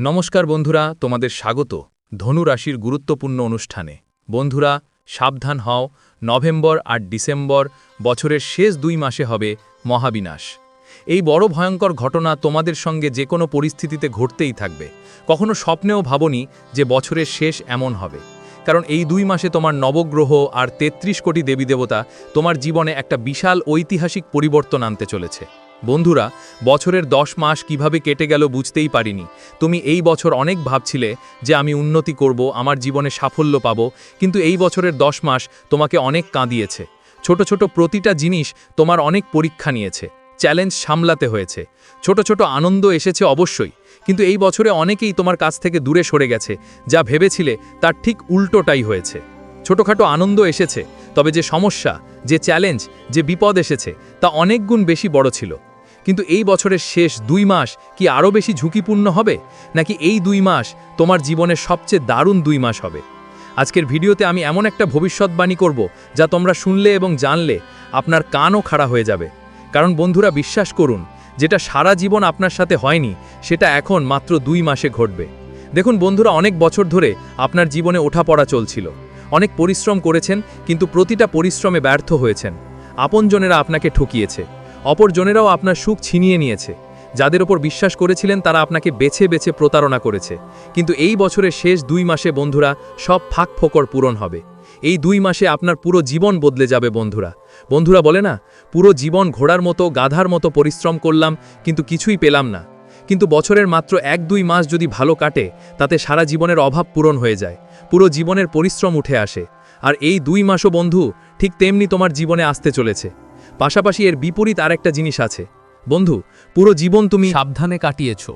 নমস্কার বন্ধুরা, তোমাদের স্বাগত ধনু রাশির গুরুত্বপূর্ণ অনুষ্ঠানে। বন্ধুরা, সাবধান হও, নভেম্বর আর ডিসেম্বর বছরের শেষ দুই মাসে হবে মহাবিনাশ। এই বড় ভয়ঙ্কর ঘটনা তোমাদের সঙ্গে যে কোনো পরিস্থিতিতে ঘটতেই থাকবে। কখনো স্বপ্নেও ভাবনি যে বছরের শেষ এমন হবে। কারণ এই দুই মাসে তোমার নবগ্রহ আর ৩৩ কোটি দেবী দেবতা তোমার জীবনে একটা বিশাল ঐতিহাসিক পরিবর্তন আনতে চলেছে। বন্ধুরা, বছরের দশ মাস কীভাবে কেটে গেল বুঝতেই পারিনি। তুমি এই বছর অনেক ভাবছিলে যে আমি উন্নতি করব, আমার জীবনে সাফল্য পাব, কিন্তু এই বছরের দশ মাস তোমাকে অনেক কাঁদিয়েছে। ছোট ছোট প্রতিটা জিনিস তোমার অনেক পরীক্ষা নিয়েছে, চ্যালেঞ্জ সামলাতে হয়েছে। ছোট ছোট আনন্দ এসেছে অবশ্যই, কিন্তু এই বছরে অনেকেই তোমার কাছ থেকে দূরে সরে গেছে, যা ভেবেছিলে তার ঠিক উল্টোটাই হয়েছে। ছোটখাটো আনন্দ এসেছে, তবে যে সমস্যা, যে চ্যালেঞ্জ, যে বিপদ এসেছে, তা অনেক গুণ বেশি বড় ছিল। কিন্তু এই বছরের শেষ দুই মাস কি আরও বেশি ঝুঁকিপূর্ণ হবে? নাকি এই দুই মাস তোমার জীবনের সবচেয়ে দারুণ দুই মাস হবে? আজকের ভিডিওতে আমি এমন একটা ভবিষ্যৎবাণী করব যা তোমরা শুনলে এবং জানলে আপনার কানও খাড়া হয়ে যাবে। কারণ বন্ধুরা, বিশ্বাস করুন, যেটা সারা জীবন আপনার সাথে হয়নি, সেটা এখন মাত্র দুই মাসে ঘটবে। দেখুন বন্ধুরা, অনেক বছর ধরে আপনার জীবনে ওঠাপড়া চলছিল। অনেক পরিশ্রম করেছেন, কিন্তু প্রতিটা পরিশ্রমে ব্যর্থ হয়েছেন। আপনজনেরা আপনাকে ঠকিয়েছে। অপরজনেরাও আপনার সুখ ছিনিয়ে নিয়েছে। যাদের ওপর বিশ্বাস করেছিলেন, তারা আপনাকে বেছে বেছে প্রতারণা করেছে। কিন্তু এই বছরের শেষ দুই মাসে, বন্ধুরা, সব ফাঁক ফোকর পূরণ হবে। এই দুই মাসে আপনার পুরো জীবন বদলে যাবে, বন্ধুরা। বন্ধুরা, বলে না, পুরো জীবন ঘোড়ার মতো, গাধার মতো পরিশ্রম করলাম, কিন্তু কিছুই পেলাম না। কিন্তু বছরের মাত্র এক দুই মাস যদি ভালো কাটে, তাতে সারা জীবনের অভাব পূরণ হয়ে যায়। পুরো জীবনের পরিশ্রম উঠে আসে। আর এই দুই মাসও, বন্ধু, ঠিক তেমনি তোমার জীবনে আসতে চলেছে। পাশাপাশি এর বিপরীত আরেকটা জিনিস আছে। বন্ধু, পুরো জীবন তুমি সাবধানে কাটিয়েছ।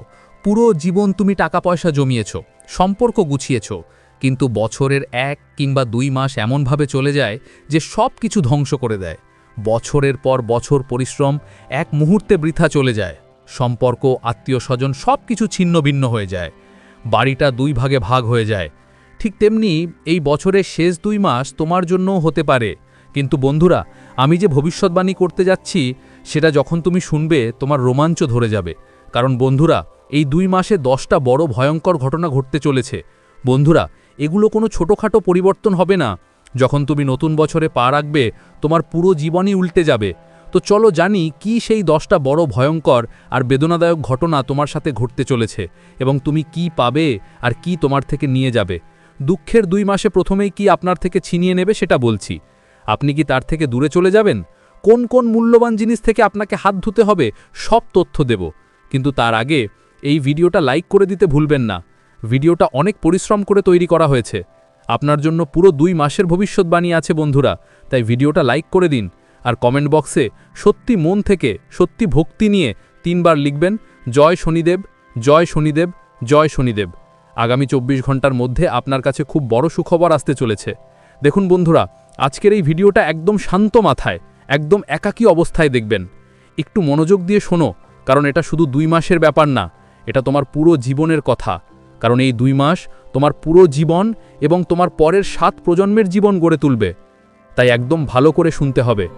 পুরো জীবন তুমি টাকা পয়সা জমিয়েছ, সম্পর্ক গুছিয়েছ, কিন্তু বছরের এক কিংবা দুই মাস এমনভাবে চলে যায় যে সব কিছু ধ্বংস করে দেয়। বছরের পর বছর পরিশ্রম, এক মুহূর্তে বৃথা চলে যায়। সম্পর্ক আত্মীয় স্বজন সব কিছু ছিন্ন ভিন্ন হয়ে যায়। বাড়িটা দুই ভাগে ভাগ হয়ে যায়। ঠিক তেমনি এই বছরের শেষ দুই মাস তোমার জন্যও হতে পারে। কিন্তু বন্ধুরা আমি যে ভবিষ্যৎবাণী করতে যাচ্ছি, সেটা যখন তুমি শুনবে, তোমার রোমাঞ্চ ধরে যাবে। কারণ বন্ধুরা, এই দুই মাসে দশটা বড় ভয়ঙ্কর ঘটনা ঘটতে চলেছে। বন্ধুরা, এগুলো কোনো ছোটোখাটো পরিবর্তন হবে না। যখন তুমি নতুন বছরে পা রাখবে, তোমার পুরো জীবনই উল্টে যাবে। তো চলো জানি, কি সেই দশটা বড় ভয়ঙ্কর আর বেদনাদায়ক ঘটনা তোমার সাথে ঘটতে চলেছে, এবং তুমি কি পাবে আর কি তোমার থেকে নিয়ে যাবে। দুঃখের দুই মাসে প্রথমেই কি আপনার থেকে ছিনিয়ে নেবে, সেটা বলছি। আপনি কি তার থেকে দূরে চলে যাবেন? কোন কোন মূল্যবান জিনিস থেকে আপনাকে হাত ধুতে হবে, সব তথ্য দেব। কিন্তু তার আগে এই ভিডিওটা লাইক করে দিতে ভুলবেন না। ভিডিওটা অনেক পরিশ্রম করে তৈরি করা হয়েছে। আপনার জন্য পুরো দুই মাসের ভবিষ্যৎবাণী আছে বন্ধুরা, তাই ভিডিওটা লাইক করে দিন। আর কমেন্ট বক্সে সত্যি মন থেকে সত্যি ভক্তি নিয়ে তিনবার লিখবেন, জয় শনিদেব জয় শনিদেব জয় শনিদেব। আগামী চব্বিশ ঘণ্টার মধ্যে আপনার কাছে খুব বড় সুখবর আসতে চলেছে। দেখুন বন্ধুরা আজকের এই ভিডিওটা একদম শান্ত মাথায়, একদম একাকী অবস্থায় দেখবেন। একটু মনোযোগ দিয়ে শোনো, কারণ এটা শুধু দুই মাসের ব্যাপার না, এটা তোমার পুরো জীবনের কথা। কারণ এই দুই মাস তোমার পুরো জীবন এবং তোমার পরের সাত প্রজন্মের জীবন গড়ে তুলবে। তাই একদম ভালো করে শুনতে হবে।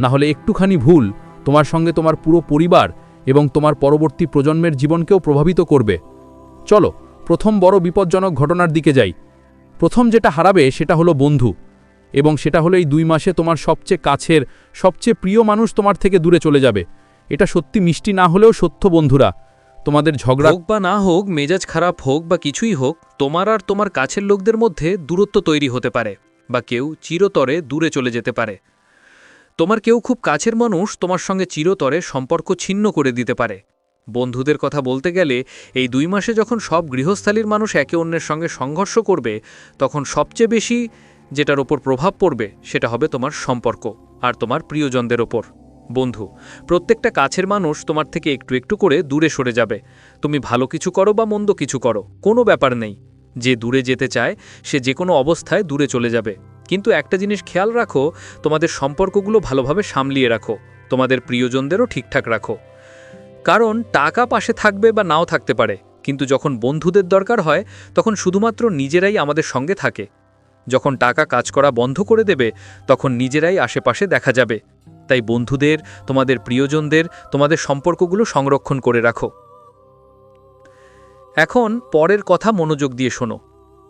না হলে একটুখানি ভুল তোমার সঙ্গে তোমার পুরো পরিবার এবং তোমার পরবর্তী প্রজন্মের জীবনকেও প্রভাবিত করবে। চলো, প্রথম বড় বিপজ্জনক ঘটনার দিকে যাই। প্রথম যেটা হারাবে সেটা হলো বন্ধু। এবং সেটা হলো এই দুই মাসে তোমার সবচেয়ে কাছের, সবচেয়ে প্রিয় মানুষ তোমার থেকে দূরে চলে যাবে। এটা সত্যি মিষ্টি না হলেও সত্য, বন্ধুরা। তোমাদের ঝগড়া হোক বা না হোক, মেজাজ খারাপ হোক বা কিছুই হোক, তোমার আর তোমার কাছের লোকদের মধ্যে দূরত্ব তৈরি হতে পারে বা কেউ চিরতরে দূরে চলে যেতে পারে। তোমার কেউ খুব কাছের মানুষ তোমার সঙ্গে চিরতরে সম্পর্ক ছিন্ন করে দিতে পারে। বন্ধুদের কথা বলতে গেলে, এই দুই মাসে যখন সব গৃহস্থালীর মানুষ একে অন্যের সঙ্গে সংঘর্ষ করবে, তখন সবচেয়ে বেশি যেটার ওপর প্রভাব পড়বে, সেটা হবে তোমার সম্পর্ক আর তোমার প্রিয়জনদের ওপর। বন্ধু, প্রত্যেকটা কাছের মানুষ তোমার থেকে একটু একটু করে দূরে সরে যাবে। তুমি ভালো কিছু করো বা মন্দ কিছু করো, কোনো ব্যাপার নেই। যে দূরে যেতে চায়, সে যে কোনো অবস্থায় দূরে চলে যাবে। কিন্তু একটা জিনিস খেয়াল রাখো, তোমাদের সম্পর্কগুলো ভালোভাবে সামলিয়ে রাখো, তোমাদের প্রিয়জনদেরও ঠিকঠাক রাখো। কারণ টাকা পাশে থাকবে বা নাও থাকতে পারে, কিন্তু যখন বন্ধুদের দরকার হয়, তখন শুধুমাত্র নিজেরাই আমাদের সঙ্গে থাকে। যখন টাকা কাজ করা বন্ধ করে দেবে, তখন নিজেরাই আশেপাশে দেখা যাবে। তাই বন্ধুদের, তোমাদের প্রিয়জনদের, তোমাদের সম্পর্কগুলো সংরক্ষণ করে রাখো। এখন পরের কথা মনোযোগ দিয়ে শোনো।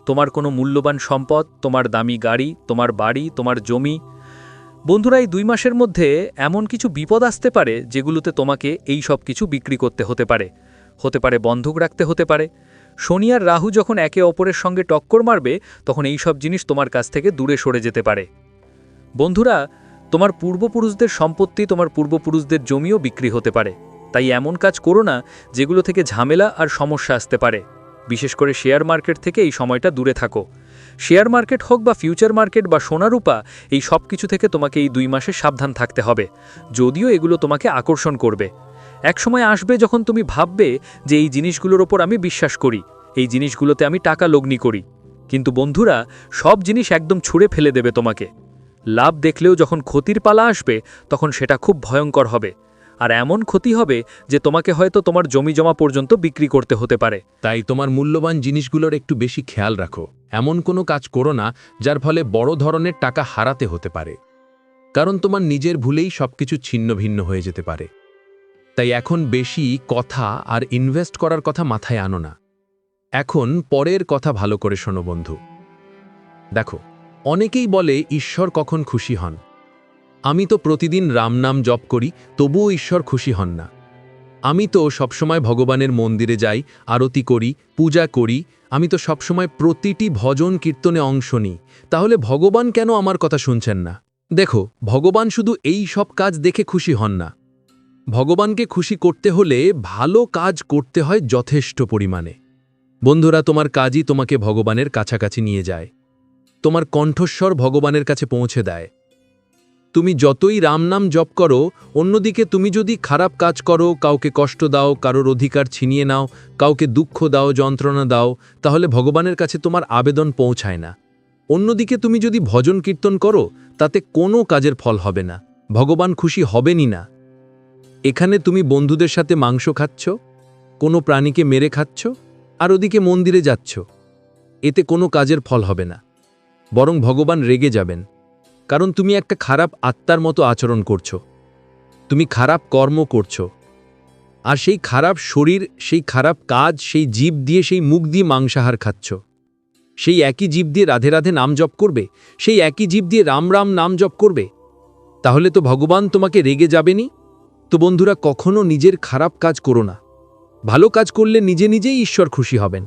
তোমার কোনো মূল্যবান সম্পদ, তোমার দামি গাড়ি, তোমার বাড়ি, তোমার জমি, বন্ধুরা এই দুই মাসের মধ্যে এমন কিছু বিপদ আসতে পারে, যেগুলোতে তোমাকে এই সব কিছু বিক্রি করতে হতে পারে। হতে পারে বন্ধক রাখতে হতে পারে। শনি আর রাহু যখন একে অপরের সঙ্গে টক্কর মারবে, তখন এই সব জিনিস তোমার কাছ থেকে দূরে সরে যেতে পারে। বন্ধুরা, তোমার পূর্বপুরুষদের সম্পত্তি তোমার পূর্বপুরুষদের জমিও বিক্রি হতে পারে। তাই এমন কাজ করো না যেগুলো থেকে ঝামেলা আর সমস্যা আসতে পারে। বিশেষ করে শেয়ার মার্কেট থেকে এই সময়টা দূরে থাকো। শেয়ার মার্কেট হোক বা ফিউচার মার্কেট বা সোনারূপা, এই সব কিছু থেকে তোমাকে এই দুই মাসে সাবধান থাকতে হবে। যদিও এগুলো তোমাকে আকর্ষণ করবে। এক সময় আসবে যখন তুমি ভাববে যে এই জিনিসগুলোর ওপর আমি বিশ্বাস করি, এই জিনিসগুলোতে আমি টাকা লগ্নি করি। কিন্তু বন্ধুরা, সব জিনিস একদম ছুঁড়ে ফেলে দেবে তোমাকে। লাভ দেখলেও যখন ক্ষতির পালা আসবে, তখন সেটা খুব ভয়ঙ্কর হবে। আর এমন ক্ষতি হবে যে তোমাকে হয়তো তোমার জমি জমা পর্যন্ত বিক্রি করতে হতে পারে। তাই তোমার মূল্যবান জিনিসগুলোর একটু বেশি খেয়াল রাখো। এমন কোনো কাজ করো না, যার ফলে বড় ধরনের টাকা হারাতে হতে পারে। কারণ তোমার নিজের ভুলেই সবকিছু ছিন্ন ভিন্ন হয়ে যেতে পারে। তাই এখন বেশি কথা আর ইনভেস্ট করার কথা মাথায় আনো না। এখন পরের কথা ভালো করে শোনো বন্ধু। দেখো, অনেকেই বলে ঈশ্বর কখন খুশি হন। আমি তো প্রতিদিন রাম নাম জপ করি, তবুও ঈশ্বর খুশি হন না। আমি তো সবসময় ভগবানের মন্দিরে যাই, আরতি করি, পূজা করি, আমি তো সবসময় প্রতিটি ভজন কীর্তনে অংশ নিই। তাহলে ভগবান কেন আমার কথা শুনছেন না? দেখো, ভগবান শুধু এই সব কাজ দেখে খুশি হন না। ভগবানকে খুশি করতে হলে ভালো কাজ করতে হয় যথেষ্ট পরিমাণে। বন্ধুরা, তোমার কাজই তোমাকে ভগবানের কাছাকাছি নিয়ে যায়। তোমার কণ্ঠস্বর ভগবানের কাছে পৌঁছে দেয়। তুমি যতই রাম নাম জপ করো, অন্যদিকে তুমি যদি খারাপ কাজ করো, কাউকে কষ্ট দাও, কারোর অধিকার ছিনিয়ে নাও, কাউকে দুঃখ দাও, যন্ত্রণা দাও, তাহলে ভগবানের কাছে তোমার আবেদন পৌঁছায় না। অন্যদিকে তুমি যদি ভজন কীর্তন করো, তাতে কোনো কাজের ফল হবে না। ভগবান খুশি হবেনই না। এখানে তুমি বন্ধুদের সাথে মাংস খাচ্ছ? কোনো প্রাণীকে মেরে খাচ্ছ? আর ওদিকে মন্দিরে যাচ্ছ। এতে কোনো কাজের ফল হবে না। বরং ভগবান রেগে যাবেন। কারণ তুমি একটা খারাপ আত্মার মতো আচরণ করছ। তুমি খারাপ কর্ম করছ। আর সেই খারাপ শরীর, সেই খারাপ কাজ, সেই জীব দিয়ে সেই মুখ দিয়ে মাংসাহার খাচ্ছ। সেই একই জীব দিয়ে রাধে রাধে নাম জপ করবে? সেই একই জীব দিয়ে রাম রাম নাম জপ করবে? তাহলে তো ভগবান তোমাকে রেগে যাবেনি তো বন্ধুরা, কখনো নিজের খারাপ কাজ করো না। ভালো কাজ করলে নিজে নিজেই ঈশ্বর খুশি হবেন।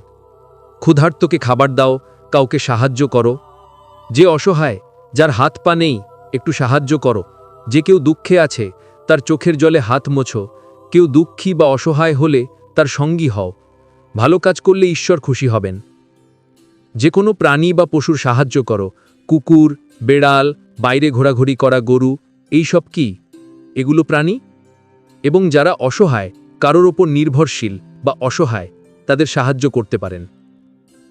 ক্ষুধার্তকে খাবার দাও, কাউকে সাহায্য করো। যে অসহায়, যার হাত পা নেই, একটু সাহায্য করো। যে কেউ দুঃখে আছে, তার চোখের জলে হাত মোছো। কেউ দুঃখী বা অসহায় হলে তার সঙ্গী হও। ভালো কাজ করলে ঈশ্বর খুশি হবেন। যে কোনো প্রাণী বা পশুর সাহায্য করো। কুকুর, বেড়াল, বাইরে ঘোরাঘুরি করা গরু, এই সব কি? এগুলো প্রাণী? এবং যারা অসহায়, কারোর ওপর নির্ভরশীল বা অসহায়, তাদের সাহায্য করতে পারেন।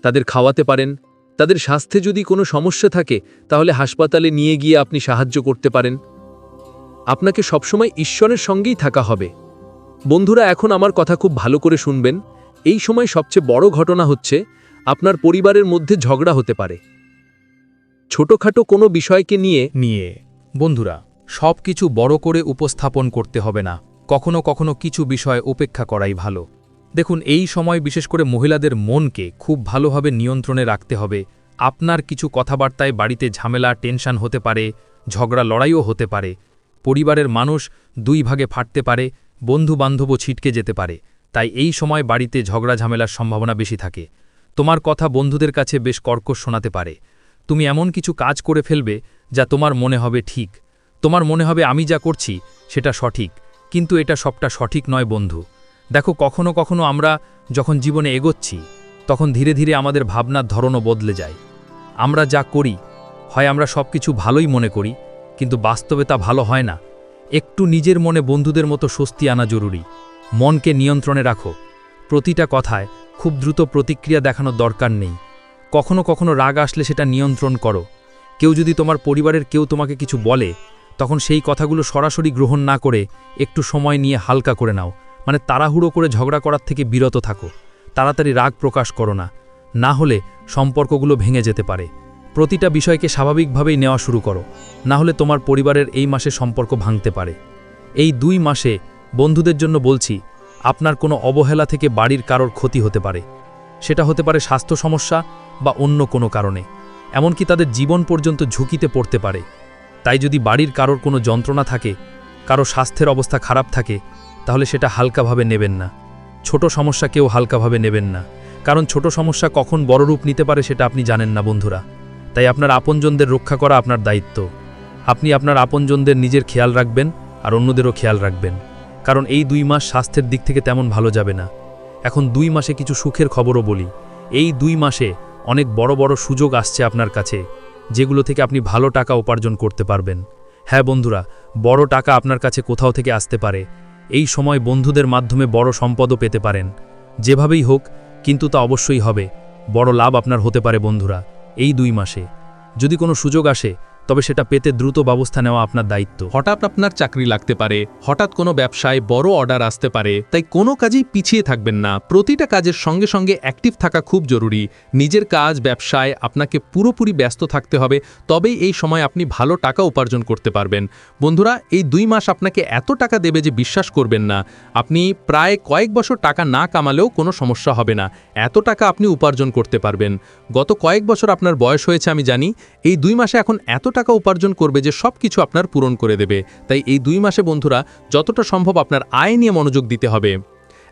তাদের খাওয়াতে পারেন। তাদের স্বাস্থ্যে যদি কোনো সমস্যা থাকে, তাহলে হাসপাতালে নিয়ে গিয়ে আপনি সাহায্য করতে পারেন। আপনাকে সবসময় ঈশ্বরের সঙ্গেই থাকা হবে। বন্ধুরা, এখন আমার কথা খুব ভালো করে শুনবেন। এই সময় সবচেয়ে বড় ঘটনা হচ্ছে, আপনার পরিবারের মধ্যে ঝগড়া হতে পারে। ছোটখাটো কোনো বিষয়কে নিয়ে নিয়ে, বন্ধুরা সব কিছু বড় করে উপস্থাপন করতে হবে না। কখনো কখনো কিছু বিষয় উপেক্ষা করাই ভালো। দেখুন, এই সময় বিশেষ করে মহিলাদের মনকে খুব ভালোভাবে নিয়ন্ত্রণে রাখতে হবে। আপনার কিছু কথাবার্তায় বাড়িতে ঝামেলা, টেনশন হতে পারে, ঝগড়া, লড়াইও হতে পারে। পরিবারের মানুষ দুই ভাগে ফাটতে পারে বন্ধু বান্ধবও ছিটকে যেতে পারে। তাই এই সময় বাড়িতে ঝগড়া, ঝামেলার সম্ভাবনা বেশি থাকে। তোমার কথা বন্ধুদের কাছে বেশ কর্কশ শোনাতে পারে। তুমি এমন কিছু কাজ করে ফেলবে যা তোমার মনে হবে ঠিক। তোমার মনে হবে আমি যা করছি, সেটা সঠিক। কিন্তু এটা সবটা সঠিক নয়, বন্ধু। দেখো, কখনো কখনো আমরা যখন জীবনে এগোচ্ছি, তখন ধীরে ধীরে আমাদের ভাবনার ধরনও বদলে যায়। আমরা যা করি, হয় আমরা সব কিছু ভালোই মনে করি, কিন্তু বাস্তবে তা ভালো হয় না। একটু নিজের মনে বন্ধুদের মতো স্বস্তি আনা জরুরি। মনকে নিয়ন্ত্রণে রাখো। প্রতিটা কথায় খুব দ্রুত প্রতিক্রিয়া দেখানোর দরকার নেই। কখনো কখনো রাগ আসলে সেটা নিয়ন্ত্রণ করো। কেউ যদি তোমার পরিবারের কেউ তোমাকে কিছু বলে তখন সেই কথাগুলো সরাসরি গ্রহণ না করে একটু সময় নিয়ে হালকা করে নাও। মানে তাড়াহুড়ো করে ঝগড়া করার থেকে বিরত থাকো। তাড়াতাড়ি রাগ প্রকাশ করো না। না হলে সম্পর্কগুলো ভেঙে যেতে পারে। প্রতিটা বিষয়কে স্বাভাবিকভাবেই নেওয়া শুরু করো। না হলে তোমার পরিবারের এই মাসে সম্পর্ক ভাঙতে পারে। এই দুই মাসে বন্ধুদের জন্য বলছি, আপনার কোনো অবহেলা থেকে বাড়ির কারোর ক্ষতি হতে পারে। সেটা হতে পারে স্বাস্থ্য সমস্যা বা অন্য কোনো কারণে। এমনকি তাদের জীবন পর্যন্ত ঝুঁকিতে পড়তে পারে। তাই যদি বাড়ির কারোর কোনো যন্ত্রণা থাকে, কারও স্বাস্থ্যের অবস্থা খারাপ থাকে, তাহলে সেটা হালকাভাবে নেবেন না। ছোট সমস্যা কেউ হালকাভাবে নেবেন না। কারণ ছোট সমস্যা কখন বড় রূপ নিতে পারে সেটা আপনি জানেন না, বন্ধুরা। তাই আপনার আপনজনদের রক্ষা করা আপনার দায়িত্ব। আপনি আপনার আপনজনদের নিজের খেয়াল রাখবেন আর অন্যদেরও খেয়াল রাখবেন। কারণ এই দুই মাস স্বাস্থ্যের দিক থেকে তেমন ভালো যাবে না। এখন দুই মাসে কিছু সুখের খবরও বলি। এই দুই মাসে অনেক বড় বড় সুযোগ আসছে আপনার কাছে। যেগুলো থেকে আপনি ভালো টাকা উপার্জন করতে পারবেন। হ্যাঁ বন্ধুরা, বড় টাকা আপনার কাছে কোথাও থেকে আসতে পারে। এই সময় বন্ধুদের মাধ্যমে বড় সম্পদও পেতে পারেন। যেভাবেই হোক, কিন্তু তা অবশ্যই হবে। বড় লাভ আপনার হতে পারে বন্ধুরা, এই দুই মাসে। যদি কোনো সুযোগ আসে তবে সেটা পেতে দ্রুত ব্যবস্থা নেওয়া আপনার দায়িত্ব। হঠাৎ আপনার চাকরি লাগতে পারে, হঠাৎ কোনো ব্যবসায় বড় অর্ডার আসতে পারে, তাই কোনো কাজেই পিছিয়ে থাকবেন না। প্রতিটা কাজের সঙ্গে সঙ্গে অ্যাক্টিভ থাকা খুব জরুরি। নিজের কাজ, ব্যবসায় আপনাকে পুরোপুরি ব্যস্ত থাকতে হবে, তবেই এই সময় আপনি ভালো টাকা উপার্জন করতে পারবেন। বন্ধুরা, এই দুই মাস আপনাকে এত টাকা দেবে যে বিশ্বাস করবেন না। আপনি প্রায় কয়েক বছর টাকা না কামালেও কোনো সমস্যা হবে না। এত টাকা আপনি উপার্জন করতে পারবেন। গত কয়েক বছর আপনার বয়স হয়েছে, আমি জানি। এই দুই মাসে এখন এত টাকা উপার্জন করবে যে সব কিছু আপনার পূরণ করে দেবে। তাই এই দুই মাসে বন্ধুরা, যতটা সম্ভব আপনার আয় নিয়ে মনোযোগ দিতে হবে।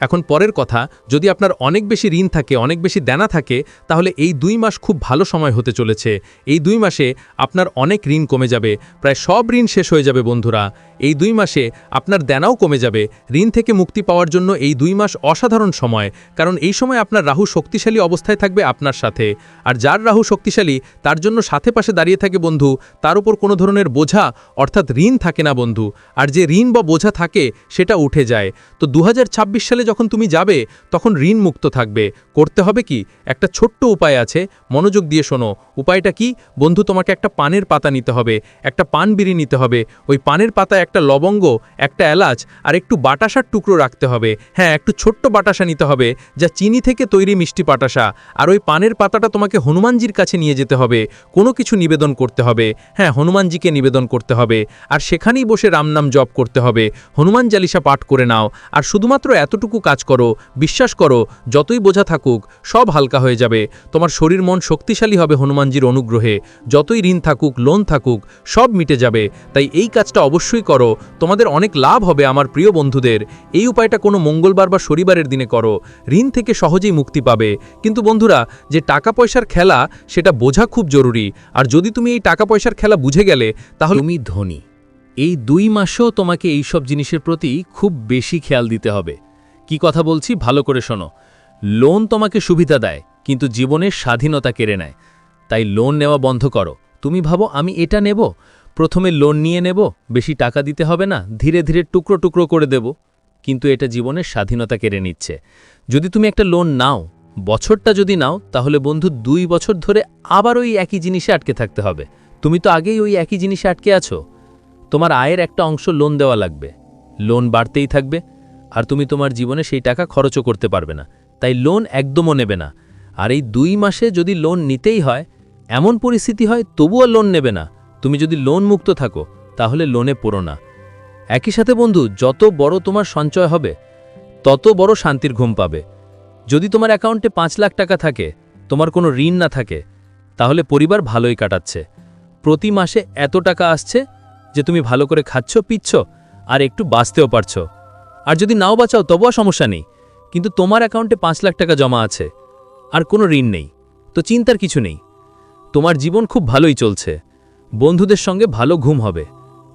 এখন পরের কথা, যদি আপনার অনেক বেশি ঋণ থাকে, অনেক বেশি দেনা থাকে, তাহলে এই দুই মাস খুব ভালো সময় হতে চলেছে। এই দুই মাসে আপনার অনেক ঋণ কমে যাবে, প্রায় সব ঋণ শেষ হয়ে যাবে বন্ধুরা। এই দুই মাসে আপনার দেনাও কমে যাবে। ঋণ থেকে মুক্তি পাওয়ার জন্য এই দুই মাস অসাধারণ সময়, কারণ এই সময় আপনার রাহু শক্তিশালী অবস্থায় থাকবে আপনার সাথে। আর যার রাহু শক্তিশালী, তার জন্য সাথে পাশে দাঁড়িয়ে থাকে বন্ধু, তার উপর কোনো ধরনের বোঝা অর্থাৎ ঋণ থাকে না বন্ধু। আর যে ঋণ বা বোঝা থাকে, সেটা উঠে যায়। তো দু হাজার ছাব্বিশ সালে যখন তুমি যাবে, তখন ঋণ মুক্ত থাকবে। করতে হবে কি? একটা ছোট্ট উপায় আছে। মনোযোগ দিয়ে শোনো। উপায়টা কি? বন্ধু, তোমাকে একটা পানের পাতা নিতে হবে, একটা পান বিড়ি নিতে হবে। ওই পানের পাতা একটা লবঙ্গ, একটা এলাচ, আর একটু বাটাসার টুকরো রাখতে হবে। হ্যাঁ একটু ছোট্ট বাটাসা নিতে হবে, যা চিনি থেকে তৈরি মিষ্টি বাটাসা। আর ওই পানের পাতাটা তোমাকে হনুমানজির কাছে নিয়ে যেতে হবে। কোনো কিছু নিবেদন করতে হবে। হ্যাঁ হনুমানজিকে নিবেদন করতে হবে। আর সেখানেই বসে রামনাম জপ করতে হবে। হনুমান চালিসা পাঠ করে নাও। আর শুধুমাত্র এতটুকু কাজ করো, বিশ্বাস করো, যতই বোঝা থাকুক, সব হালকা হয়ে যাবে। তোমার শরীর মন শক্তিশালী হবে হনুমানজির অনুগ্রহে। যতই ঋণ থাকুক, লোন থাকুক, সব মিটে যাবে। তাই এই কাজটা অবশ্যই করো। তোমাদের অনেক লাভ হবে আমার প্রিয় বন্ধুদের। এই উপায়টা কোনো মঙ্গলবার বা শনিবারের দিনে করো। ঋণ থেকে সহজেই মুক্তি পাবে। কিন্তু বন্ধুরা, যে টাকা পয়সার খেলা, সেটা বোঝা খুব জরুরি। আর যদি তুমি এই টাকা পয়সার খেলা বুঝে গেলে, তাহলে তুমি ধনী। এই দুই মাসেও তোমাকে এই সব জিনিসের প্রতি খুব বেশি খেয়াল দিতে হবে। কি কথা বলছি ভালো করে শোনো। লোন তোমাকে সুবিধা দেয়, কিন্তু জীবনের স্বাধীনতা কেড়ে নেয়। তাই লোন নেওয়া বন্ধ করো। তুমি ভাবো, আমি এটা নেব? প্রথমে লোন নিয়ে নেব, বেশি টাকা দিতে হবে না, ধীরে ধীরে টুকরো টুকরো করে দেব। কিন্তু এটা জীবনের স্বাধীনতা কেড়ে নিচ্ছে। যদি তুমি একটা লোন নাও, বছরটা যদি নাও, তাহলে বন্ধু দুই বছর ধরে আবার ওই একই জিনিসে আটকে থাকতে হবে। তুমি তো আগেই ওই একই জিনিসে আটকে আছো। তোমার আয়ের একটা অংশ লোন দেওয়া লাগবে। লোন বাড়তেই থাকবে। আর তুমি তোমার জীবনে সেই টাকা খরচও করতে পারবে না। তাই লোন একদমও নেবে না। আর এই দুই মাসে যদি লোন নিতেই হয়, এমন পরিস্থিতি হয় তবুও লোন নেবে না। তুমি যদি লোন মুক্ত থাকো, তাহলে লোনে পড়ো না। একই সাথে বন্ধু, যত বড় তোমার সঞ্চয় হবে, তত বড় শান্তির ঘুম পাবে। যদি তোমার অ্যাকাউন্টে পাঁচ লাখ টাকা থাকে, তোমার কোনো ঋণ না থাকে, তাহলে পরিবার ভালোই কাটাচ্ছে। প্রতি মাসে এত টাকা আসছে যে তুমি ভালো করে খাচ্ছ, পিচ্ছ, আর একটু বাঁচতেও পারছ। আর যদি নাও বাঁচাও, তবুও সমস্যা নেই। কিন্তু তোমার অ্যাকাউন্টে পাঁচ লাখ টাকা জমা আছে, আর কোনো ঋণ নেই। তো চিন্তার কিছু নেই। তোমার জীবন খুব ভালোই চলছে। বন্ধুদের সঙ্গে ভালো ঘুম হবে।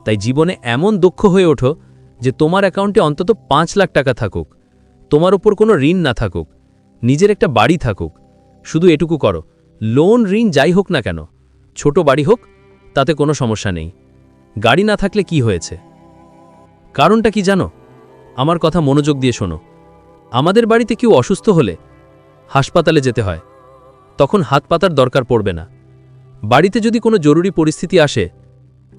তাই জীবনে এমন দক্ষ হয়ে ওঠো যে তোমার অ্যাকাউন্টে অন্তত পাঁচ লাখ টাকা থাকুক। তোমার ওপর কোনো ঋণ না থাকুক। নিজের একটা বাড়ি থাকুক। শুধু এটুকু করো। লোন, ঋণ যাই হোক না কেন, ছোট বাড়ি হোক, তাতে কোনো সমস্যা নেই। গাড়ি না থাকলে কি হয়েছে? কারণটা কি জানো? আমার কথা মনোযোগ দিয়ে শোনো। আমাদের বাড়িতে কেউ অসুস্থ হলে হাসপাতালে যেতে হয়। তখন হাত পাতার দরকার পড়বে না। বাড়িতে যদি কোনো জরুরি পরিস্থিতি আসে,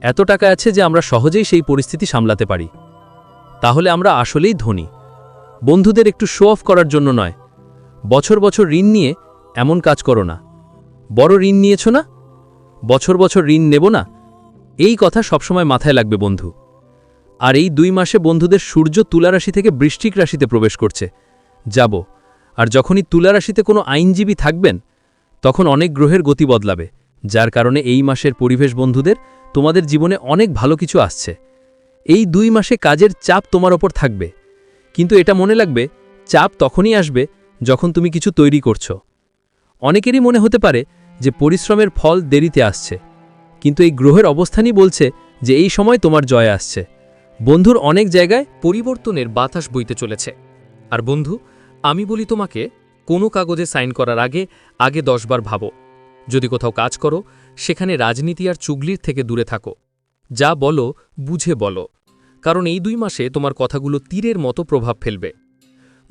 এত টাকা আছে যে আমরা সহজেই সেই পরিস্থিতি সামলাতে পারি। তাহলে আমরা আসলেই ধনী। বন্ধুদের একটু শো অফ করার জন্য নয়। বছর বছর ঋণ নিয়ে এমন কাজ করো না। বড় ঋণ নিয়েছ না? বছর বছর ঋণ নেব না? এই কথা সবসময় মাথায় লাগবে বন্ধু। আর এই দুই মাসে বন্ধুদের সূর্য তুলা রাশি থেকে বৃষ্টিক রাশিতে প্রবেশ করছে। যাব। আর যখনই তুলা রাশিতে কোনো আইনজীবী থাকবেন, তখন অনেক গ্রহের গতি বদলাবে, যার কারণে এই মাসের পরিবেশ বন্ধুদের তোমাদের জীবনে অনেক ভালো কিছু আসছে। এই দুই মাসে কাজের চাপ তোমার ওপর থাকবে। কিন্তু এটা মনে লাগবে, চাপ তখনই আসবে যখন তুমি কিছু তৈরি করছ। অনেকেরই মনে হতে পারে যে পরিশ্রমের ফল দেরিতে আসছে, কিন্তু এই গ্রহের অবস্থানই বলছে যে এই সময় তোমার জয় আসছে। বন্ধুর অনেক জায়গায় পরিবর্তনের বাতাস বইতে চলেছে। আর বন্ধু, আমি বলি তোমাকে, কোনো কাগজে সাইন করার আগে আগে দশবার ভাবো। যদি কোথাও কাজ করো, সেখানে রাজনীতি আর চুগলির থেকে দূরে থাকো। যা বলো, বুঝে বলো। কারণ এই দুই মাসে তোমার কথাগুলো তীরের মতো প্রভাব ফেলবে।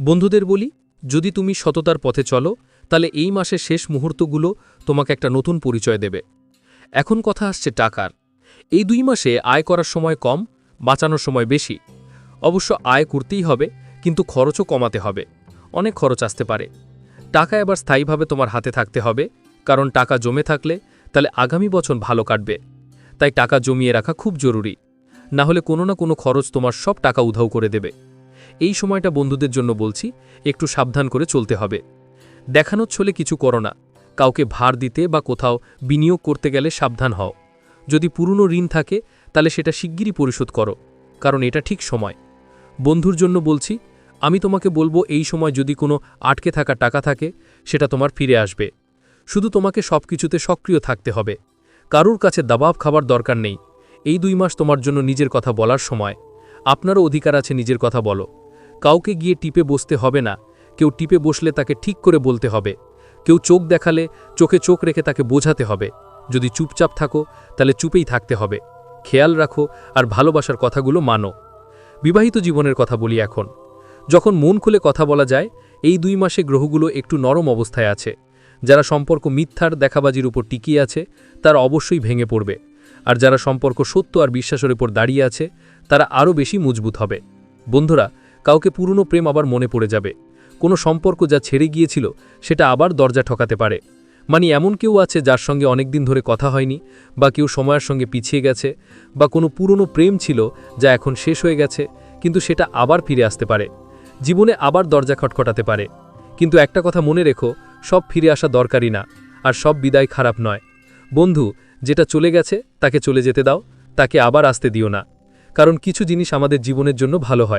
বন্ধুদের বলি, যদি তুমি সততার পথে চলো, তাহলে এই মাসের শেষ মুহূর্তগুলো তোমাকে একটা নতুন পরিচয় দেবে। এখন কথা আসছে টাকার। এই দুই মাসে আয় করার সময় কম বাঁচানোর সময় বেশি। অবশ্য আয় করতেই হবে, কিন্তু খরচও কমাতে হবে। অনেক খরচ আসতে পারে। টাকা এবার স্থায়ীভাবে তোমার হাতে থাকতে হবে, কারণ টাকা জমে থাকলে তাহলে আগামী বছর ভালো কাটবে। তাই টাকা জমিয়ে রাখা খুব জরুরি। না হলে কোনো না কোনো খরচ তোমার সব টাকা উধাও করে দেবে। এই সময়টা বন্ধুদের জন্য বলছি, একটু সাবধান করে চলতে হবে। দেখানোর ছলে কিছু করো না। কাউকে ভার দিতে বা কোথাও বিনিয়োগ করতে গেলে সাবধান হও। যদি পুরনো ঋণ থাকে তাহলে সেটা শিগগিরই পরিশোধ করো, কারণ এটা ঠিক সময়। বন্ধুর জন্য বলছি, আমি তোমাকে বলব এই সময় যদি কোনো আটকে থাকা টাকা থাকে, সেটা তোমার ফিরে আসবে। শুধু তোমাকে সব কিছুতে সক্রিয় থাকতে হবে। কারুর কাছে দাবাব খাবার দরকার নেই। এই দুই মাস তোমার জন্য নিজের কথা বলার সময়। আপনারও অধিকার আছে নিজের কথা বলো। কাউকে গিয়ে টিপে বসতে হবে না। কেউ টিপে বসলে তাকে ঠিক করে বলতে হবে। কেউ চোখ দেখালে চোখে চোখ রেখে তাকে বোঝাতে হবে। যদি চুপচাপ থাকো, তাহলে চুপেই থাকতে হবে। খেয়াল রাখো আর ভালোবাসার কথাগুলো মানো। বিবাহিত জীবনের কথা বলি এখন। যখন মন খুলে কথা বলা যায়, এই দুই মাসে গ্রহগুলো একটু নরম অবস্থায় আছে। যারা সম্পর্ক মিথ্যার দেখাবাজির উপর টিকিয়ে আছে, তারা অবশ্যই ভেঙে পড়বে। আর যারা সম্পর্ক সত্য আর বিশ্বাসের উপর দাঁড়িয়ে আছে, তারা আরও বেশি মজবুত হবে। বন্ধুরা, কাউকে পুরনো প্রেম আবার মনে পড়ে যাবে। কোনো সম্পর্ক যা ছেড়ে গিয়েছিল, সেটা আবার দরজা ঠকাতে পারে। মানে এমন কেউ আছে যার সঙ্গে অনেকদিন ধরে কথা হয়নি, বা কেউ সময়ের সঙ্গে পিছিয়ে গেছে, বা কোনো পুরনো প্রেম ছিল যা এখন শেষ হয়ে গেছে, কিন্তু সেটা আবার ফিরে আসতে পারে। জীবনে আবার দরজা খটখটাতে পারে। কিন্তু একটা কথা মনে রেখো, সব ফিরে আসা দরকারই না, আর সব বিদায় খারাপ নয়। বন্ধু, যেটা চলে গেছে, তাকে চলে যেতে দাও, তাকে আবার আসতে দিও না। কারণ কিছু জিনিস আমাদের জীবনের জন্য ভালো হয়।